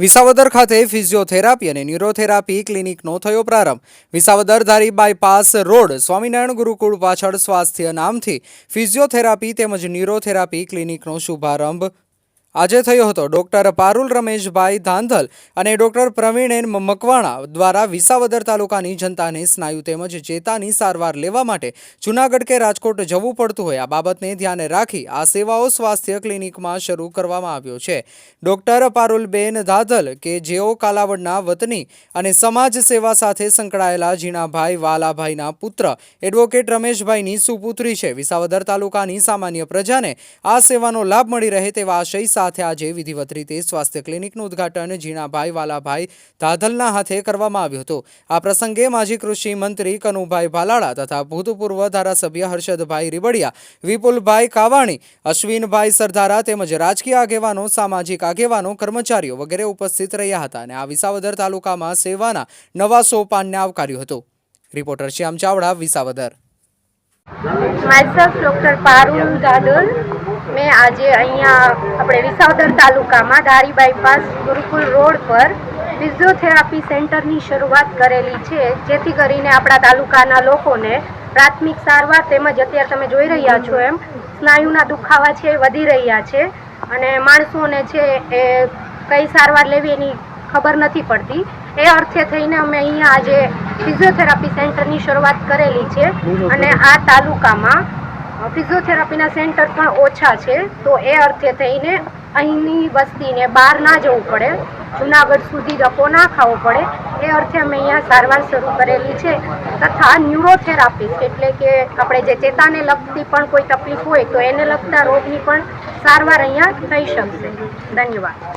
વિસાવદર ખાતે ફિઝિયોથેરાપી અને ન્યુરોથેરાપી ક્લિનિકનો થયો પ્રારંભ. વિસાવદર ધારી બાયપાસ રોડ સ્વામિનારાયણ ગુરુકુળ પાછળ સ્વાસ્થ્ય નામથી ફિઝિયોથેરાપી તેમજ ન્યુરોથેરાપી ક્લિનિકનો શુભારંભ આજે થયો હતો. ડોક્ટર પારુલ રમેશભાઈ ધાંધલ અને ડોક્ટર પ્રવીણ એન મકવાણા દ્વારા વિસાવદર તાલુકાની જનતાને સ્નાયુ તેમજ ચેતાની સારવાર લેવા માટે જૂનાગઢ કે રાજકોટ જવું પડતું હોય. આ બાબતને ધ્યાને રાખી આ સેવાઓ સ્વાસ્થ્ય ક્લિનિકમાં શરૂ કરવામાં આવ્યો છે. ડોક્ટર પારુલબેન ધાધલ કે જેઓ કાલાવડના વતની અને સમાજ સેવા સાથે સંકળાયેલા ઝીણાભાઈ વાલાભાઈના પુત્ર, એડવોકેટ રમેશભાઈની સુપુત્રી છે. વિસાવદર તાલુકાની સામાન્ય પ્રજાને આ સેવાનો લાભ મળી રહે તેવા આશય આજે વિધિવત રીતે સ્વાસ્થ્ય ક્લિનિકનું ઉદ્ઘાટન ઝીણાભાઈ વાલાભાઈ ધાધલના હાથે કરવામાં આવ્યું હતું. આ પ્રસંગે માજી કૃષિ મંત્રી કનુભાઈ ભાલાળા તથા ભૂતપૂર્વ ધારાસભ્ય હર્ષદભાઈ રીબડિયા, વિપુલભાઈ કાવાણી, અશ્વિનભાઈ સરદારા તેમજ રાજકીય આગેવાનો, સામાજિક આગેવાનો, કર્મચારીઓ વગેરે ઉપસ્થિત રહ્યા હતા અને આ વિસાવદર તાલુકામાં સેવાના નવા સોપાનને આવકાર્યું હતું. Reporter Shyam Chavda, Visavadar. Myself Dr. Parul Gadal મેં આજે અહીંયા આપણે વિસાવદર તાલુકામાં ધારી બાયપાસ ગુરુકુલ રોડ પર ફિઝિયોથેરાપી સેન્ટરની શરૂઆત કરેલી છે. જેથી કરીને આપણા તાલુકાના લોકોને પ્રાથમિક સારવાર તેમજ અત્યારે તમે જોઈ રહ્યા છો એમ, સ્નાયુના દુખાવા છે એ વધી રહ્યા છે અને માણસોને છે એ કઈ સારવાર લેવી એની ખબર નથી પડતી. એ અર્થે થઈને અમે અહીંયા આજે ફિઝિયોથેરાપી સેન્ટરની શરૂઆત કરેલી છે અને આ તાલુકામાં ફિઝિયોથેરાપીના સેન્ટર પણ ઓછા છે, તો એ અર્થે થઈને અહીંની વસ્તીને બહાર ના જવું પડે. જુનાગઢ સુધી ધક્કો ના ખાવો પડે. એ અર્થે અમે અહીંયા સારવાર શરૂ કરેલી છે. તથા ન્યુરોથેરાપિસ્ટ એટલે કે આપણે જે ચેતાને લગતી પણ કોઈ તકલીફ હોય તો એને લગતા રોગની પણ સારવાર અહીંયા થઈ શકશે. ધન્યવાદ.